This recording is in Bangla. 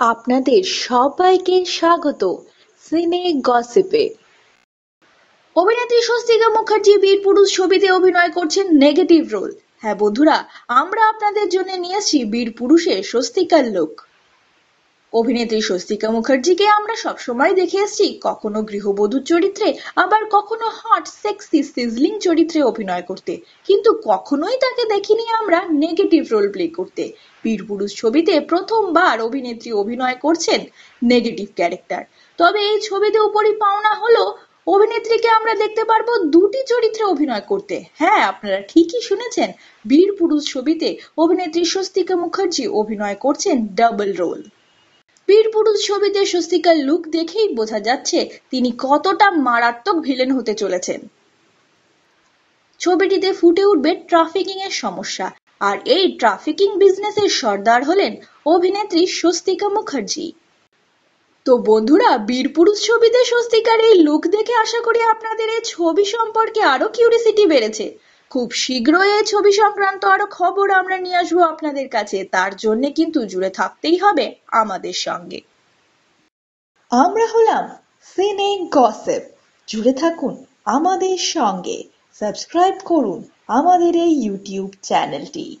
আপনাদের সবাইকে স্বাগত সিনে গসিপে। অভিনেত্রী স্বস্তিকা মুখার্জি বীর পুরুষ ছবিতে অভিনয় করছেন নেগেটিভ রোল হ্যাঁ বন্ধুরা, আমরা আপনাদের জন্য নিয়ে বীর পুরুষের স্বস্তিকার লুক অভিনেত্রী স্বস্তিকা মুখার্জিকে আমরা সবসময় দেখে এসেছি। কখনো গৃহবধূর চরিত্রে, আবার কখনো হট সেক্সি সিজলিং চরিত্রে অভিনয় করতে। কিন্তু কখনোই তাকে দেখিনি আমরা নেগেটিভ রোল প্লে করতে। বীরপুরুষ ছবিতে প্রথমবার অভিনেত্রী অভিনয় করছেন নেগেটিভ ক্যারেক্টার তবে এই ছবিতে উপরই পাওনা হলো, অভিনেত্রীকে আমরা দেখতে পারব দুটি চরিত্রে অভিনয় করতে। হ্যাঁ আপনারা ঠিকই শুনেছেন বীর পুরুষ ছবিতে অভিনেত্রী স্বস্তিকা মুখার্জি অভিনয় করছেন ডাবল রোল বীর পুরুষ ছবিতে স্বস্তিকার লুক দেখেই বোঝা যাচ্ছে তিনি কতটা মারাত্মক ভিলেন হতে চলেছেন। ছবিটিতে ফুটে উঠবে ট্রাফিকিং এর সমস্যা। আর এই ট্রাফিকিং বিজনেসের সর্দার হলেন অভিনেত্রী স্বস্তিকা মুখার্জি। তো বন্ধুরা বীরপুরুষ ছবিতে স্বস্তিকার এই লুক দেখে আশা করি আপনাদের এই ছবি সম্পর্কে আরও কিউরিসিটি বেড়েছে। খুব শীঘ্রই এই ছবি সংক্রান্ত আরও খবর আমরা নিয়ে আসব আপনাদের কাছে। তার জন্য কিন্তু জুড়ে থাকতেই হবে আমাদের সঙ্গে। আমরা হলাম সিনে গসেপ। জুড়ে থাকুন আমাদের সঙ্গে। সাবস্ক্রাইব করুন আমাদের এই ইউটিউব চ্যানেলটি।